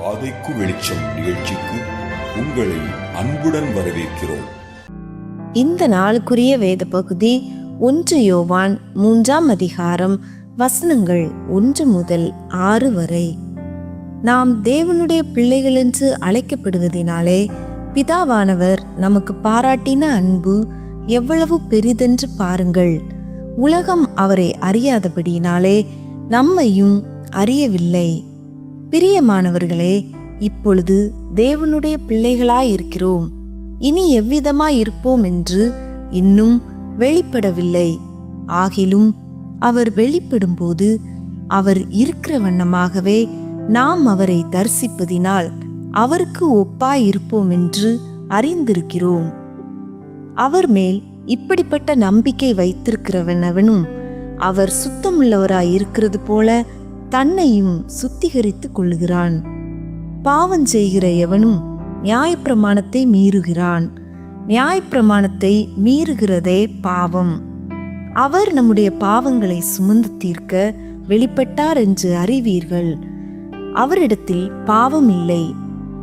பாதைக்கு வெளிச்சம் நிகழ்ச்சிக்கு உங்களை அன்புடன் வரவேற்கிறோம். இந்த நாளுக்குரிய வேத பகுதி ஒன்று யோவான் மூன்றாம் அதிகாரம் வசனங்கள் ஒன்று முதல் ஆறு வரை. நாம் தேவனுடைய பிள்ளைகள் என்று அழைக்கப்படுவதினாலே பிதாவானவர் நமக்கு பாராட்டின அன்பு எவ்வளவு பெரிதென்று பாருங்கள். உலகம் அவரை அறியாதபடியினாலே நம்மையும் அறியவில்லை. பிரியமானவர்களே இப்பொழுது தேவனுடைய பிள்ளைகளாய் இருக்கிறோம் இனி எவ்விதமாய் இருப்போம் என்று இன்னும் வெளிப்படவில்லை. ஆகிலும் அவர் வெளிப்படும்போது அவர் இருக்கிற வண்ணமாகவே நாம் அவரை தரிசிப்பதினால் அவருக்கு ஒப்பாய் இருப்போம் என்று அறிந்திருக்கிறோம். அவர் மேல் இப்படிப்பட்ட நம்பிக்கை வைத்திருக்கிறவனவனும் அவர் சுத்தமுள்ளவராய் இருக்கிறது போல தன்னையும் சுத்திகரித்துக் கொள்ளுகிறான். பாவம் செய்கிற எவனும் நியாயப்பிரமாணத்தை மீறுகிறான். நியாயப்பிரமாணத்தை மீறுகிறதே பாவம். அவர் நம்முடைய பாவங்களை சுமந்து தீர்க்க வெளிப்பட்டார் என்று அறிவீர்கள். அவரிடத்தில் பாவம் இல்லை.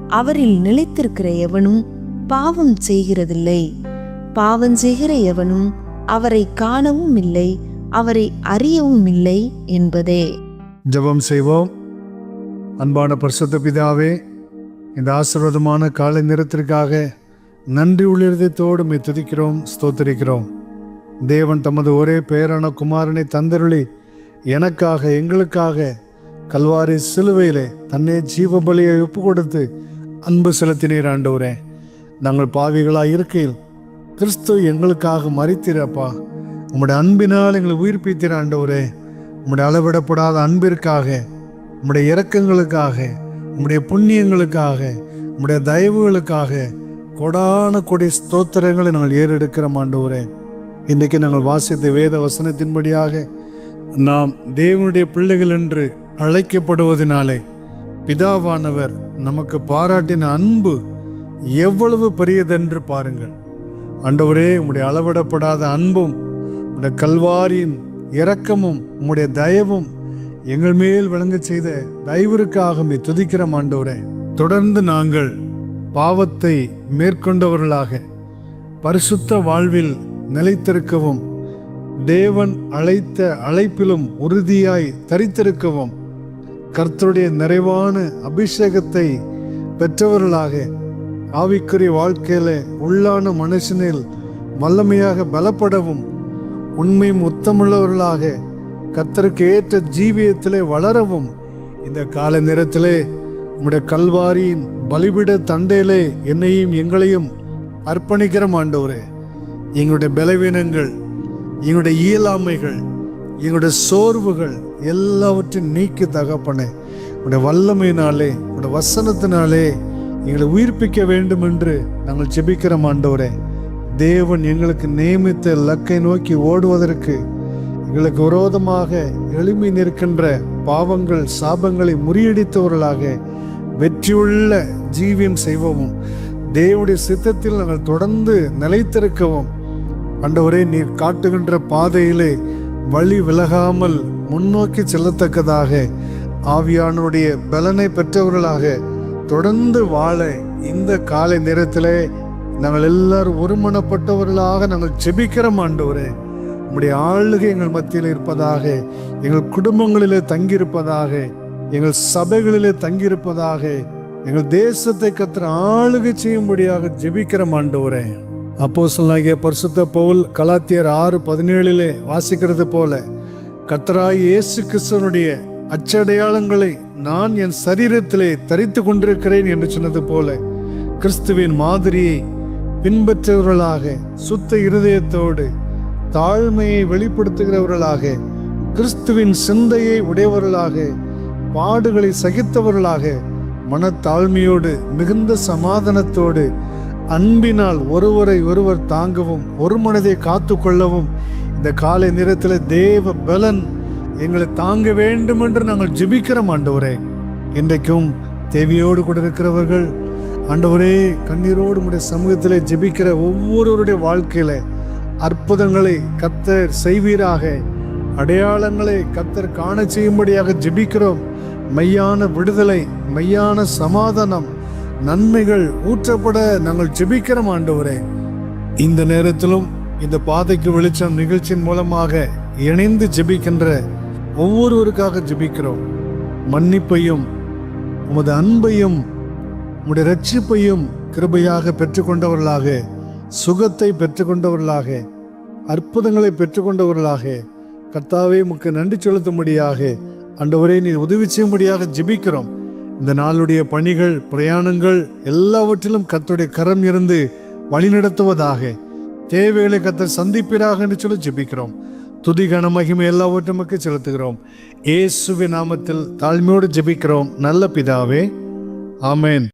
அவரில் நிலைத்திருக்கிற எவனும் பாவம் செய்கிறதில்லை. பாவம் செய்கிற எவனும் அவரை காணவும் இல்லை அவரை அறியவும் இல்லை என்பதே. ஜெபம் செய்வோம். அன்பான பரிசுத்த பிதாவே இந்த ஆசீர்வாதமான காலை நிறத்திற்காக நன்றி உள்ளிருதத்தோடு மை துதிக்கிறோம் ஸ்தோத்திரிக்கிறோம். தேவன் தமது ஒரே பெயரான குமாரனை தந்தருளி எனக்காக எங்களுக்காக கல்வாரி சிலுவையிலே தன்னை ஜீவ பலியை ஒப்பு கொடுத்து அன்பு செலுத்தினீர் ஆண்டவரே. நாங்கள் பாவிகளாக இருக்கையில் கிறிஸ்து எங்களுக்காக மறித்திரப்பா உங்களுடைய அன்பினால் எங்களை உயிர்ப்பித்திர ஆண்டவரே. உம்முடைய அளவிடப்படாத அன்பிற்காக உம்முடைய இரக்கங்களுக்காக உம்முடைய புண்ணியங்களுக்காக உம்முடைய தயவுகளுக்காக கொடான கொடி ஸ்தோத்திரங்களை நாங்கள் ஏறெடுக்கிறோம் ஆண்டவரே. இன்றைக்கு நாங்கள் வாசித்த வேத வசனத்தின்படியாக நாம் தேவனுடைய பிள்ளைகள் என்று அழைக்கப்படுவதனாலே பிதாவானவர் நமக்கு பாராட்டின அன்பு எவ்வளவு பெரியதென்று பாருங்கள். அண்டவரே உம்முடைய அளவிடப்படாத அன்பும் உடைய கல்வாரியின் இரக்கமும் உம்முடைய தயவும் எங்கள் மேல் விளங்கச் செய்த தயவிற்காக மே துதிக்கிறோம் ஆண்டவரே. தொடர்ந்து நாங்கள் பாவத்தை மேற்கொண்டவர்களாக பரிசுத்த வாழ்வில் நிலைத்திருக்கவும் தேவன் அழைத்த அழைப்பிலும் உறுதியாய் தரித்திருக்கவும் கர்த்தருடைய நிறைவான அபிஷேகத்தை பெற்றவர்களாக ஆவிக்குரிய வாழ்க்கையில உள்ளான மனுஷனில் வல்லமையாக பலப்படவும் உண்மையும் முத்தமுள்ளவர்களாக கத்தருக்கு ஏற்ற ஜீவியத்திலே வளரவும் இந்த கால நேரத்திலே உம்முடைய கல்வாரியின் பலிபிட தண்டையிலே என்னையும் எங்களையும் அர்ப்பணிக்கிற ஆண்டவரே. எங்களுடைய பலவீனங்கள் எங்களுடைய இயலாமைகள் எங்களுடைய சோர்வுகள் எல்லாவற்றையும் நீக்கி தகப்பனே. உடைய வல்லமையினாலே உடைய வசனத்தினாலே எங்களை உயிர்ப்பிக்க வேண்டும் என்று நாங்கள் ஜெபிக்கிறோம் ஆண்டவரே. தேவன் எங்களுக்கு நியமித்த லக்கை நோக்கி ஓடுவதற்கு எங்களுக்கு விரோதமாக எழுமி நிற்கின்ற பாவங்கள் சாபங்களை முறியடித்தவர்களாக வெற்றியுள்ள ஜீவியம் செய்வோம். தேவனுடைய சித்தத்தில் நாங்கள் தொடர்ந்து நிலைத்திருக்கவும். அண்டவரே நீர் காட்டுகின்ற பாதையிலே வழி விலகாமல் முன்னோக்கி செல்லத்தக்கதாக ஆவியானுடைய பலனை பெற்றவர்களாக தொடர்ந்து வாழ இந்த காலை நேரத்திலே நாங்கள் எல்லாரும் ஒருமனப்பட்டவர்களாக நாங்கள் ஜெபிக்கிறோம் ஆண்டவரே. உம்முடைய ஆளுகை எங்கள் மத்தியில் இருப்பதாக எங்கள் குடும்பங்களிலே தங்கியிருப்பதாக எங்கள் சபைகளிலே தங்கியிருப்பதாக எங்கள் தேசத்தை கத்திர ஆளுகை செய்யும்படியாக ஜெபிக்கிறோம் ஆண்டவரே. அப்போ சொல்லாகிய பரிசுத்த பவுல் கலாத்தியர் ஆறு பதினேழிலே வாசிக்கிறது போல கத்தராய் இயேசு கிறிஸ்தனுடைய அச்சடையாளங்களை நான் என் சரீரத்திலே தரித்து கொண்டிருக்கிறேன் என்று சொன்னது போல கிறிஸ்துவின் மாதிரியை பின்பற்றுகிறவர்களாக சுத்த இருதயத்தோடு தாழ்மையை வெளிப்படுத்துகிறவர்களாக கிறிஸ்துவின் சிந்தையை உடையவர்களாக பாடுகளை சகித்தவர்களாக மனத்தாழ்மையோடு மிகுந்த சமாதானத்தோடு அன்பினால் ஒருவரை ஒருவர் தாங்கவும் ஒரு மனதை காத்து கொள்ளவும் இந்த காலை நேரத்தில் தேவ பலன் எங்களை தாங்க வேண்டும் என்று நாங்கள் ஜெபிக்கிறோம் ஆண்டவரே. இன்றைக்கும் தேவியோடு கூட இருக்கிறவர்கள் ஆண்டவரே கண்ணீரோடு உடைய சமூகத்தில் ஜெபிக்கிற ஒவ்வொருவருடைய வாழ்க்கையில அற்புதங்களை கத்தர் செய்வீராக. அடையாளங்களை கத்தர் காண செய்யும்படியாக ஜெபிக்கிறோம். மெய்யான விடுதலை மெய்யான சமாதானம் நன்மைகள் ஊற்றப்பட நாங்கள் ஜெபிக்கிறோம் ஆண்டவரே. இந்த நேரத்திலும் இந்த பாதைக்கு வெளிச்சம் நிகழ்ச்சியின் மூலமாக இணைந்து ஜெபிக்கின்ற ஒவ்வொருவருக்காக ஜெபிக்கிறோம். மன்னிப்பையும் உமது அன்பையும் உம்முடைய ரட்சிப்பையும் கிருபையாக பெற்றுக்கொண்டவர்களாக சுகத்தை பெற்றுக்கொண்டவர்களாக அற்புதங்களை பெற்றுக்கொண்டவர்களாக கர்த்தாவே உமக்கு நன்றி செலுத்தும்படியாக ஆண்டவரே நீ உதவி செய்யும்படியாக ஜெபிக்கிறோம். இந்த நாளுடைய பணிகள் பிரயாணங்கள் எல்லாவற்றிலும் கத்துடைய கரம் இருந்து வழிநடத்துவதாக தேவைகளை கத்த சந்திப்பீராக என்று சொல்லி ஜெபிக்கிறோம். துதி கன மகிமை எல்லாவற்றும் செலுத்துகிறோம். இயேசுவின் நாமத்தில் தாழ்மையோடு ஜெபிக்கிறோம். நல்ல பிதாவே ஆமேன்.